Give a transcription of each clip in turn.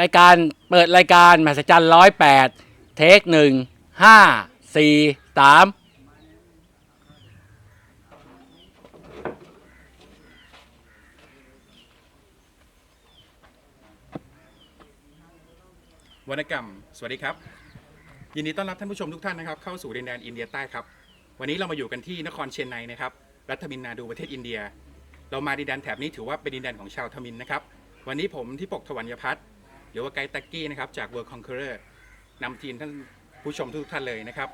รายการเปิดรายการมหัศจรรย์ร้อยแปดเทคหนึ่งห้าสี่สามวรรณกรรม สวัสดีครับ ยินดีต้อนรับท่านผู้ชมทุกท่านนะครับ เข้าสู่ดินแดนอินเดียใต้ครับ วันนี้เรามาอยู่กันที่นครเชียงไนนะครับ รัฐมินนาดูประเทศอินเดีย เรามาดินแดนแถบนี้ถือว่าเป็นดินแดนของชาวทมินนะครับ วันนี้ผมที่ปกทวัญยพัฒน์ หรือว่าไกด์ต็กกี้นะครับจาก World Conqueror นำทีมท่านผู้ชมทุกท่านเลยนะครับ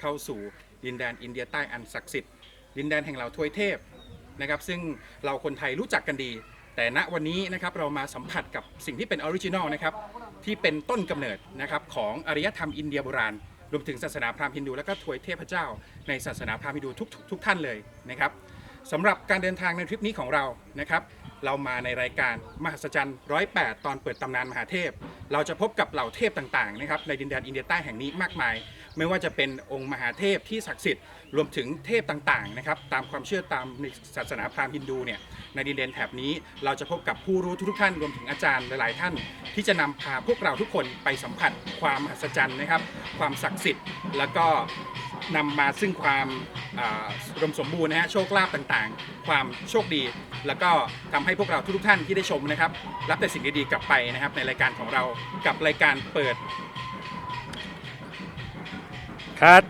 เข้าสู่ดินแดนอินเดียใต้อันศักดิ์สิทธิ์ดินแดนแห่งเหล่าทวยเทพนะครับ ซึ่งเราคนไทยรู้จักกันดี แต่ณวันนี้นะครับเรามาสัมผัสกับสิ่งที่เป็นออริจินอลนะครับที่เป็นต้นกำเนิดนะครับของอารยธรรมอินเดียโบราณรวมถึงศาสนาพราหมณ์ฮินดูและก็ทวยเทพเจ้า ในศาสนาพราหมณ์ฮินดูทุกทุกทุกท่านเลยนะครับสำหรับการเดินทางในทริปนี้ของเรานะครับ เรามาในรายการมหัศจรรย์ร้อยแปดตอนเปิดตำนานมหาเทพ เราจะพบกับเหล่าเทพต่างๆนะครับในดินแดนอินเดียใต้แห่งนี้มากมาย ไม่ว่าจะเป็นองค์มหาเทพที่ศักดิ์สิทธิ์รวมถึงเทพต่างๆนะครับตามความเชื่อตามในศาสนาพราหมณ์ฮินดูเนี่ยในดินแดนแถบนี้เราจะพบกับผู้รู้ทุกๆท่านรวมถึงอาจารย์หลายๆท่าน ที่จะนำพาพวกเราทุกคนไปสัมผัสความมหัศจรรย์นะครับ ความศักดิ์สิทธิ์แล้วก็ นำมาซึ่งความร่มสมบูรณ์นะฮะโชคลาภต่างๆ ความโชคดี แล้วก็ทำให้พวกเราทุกๆท่านที่ได้ชมนะครับ รับแต่สิ่งดีๆกลับไปนะครับ ในรายการของเรากับรายการเปิดคัด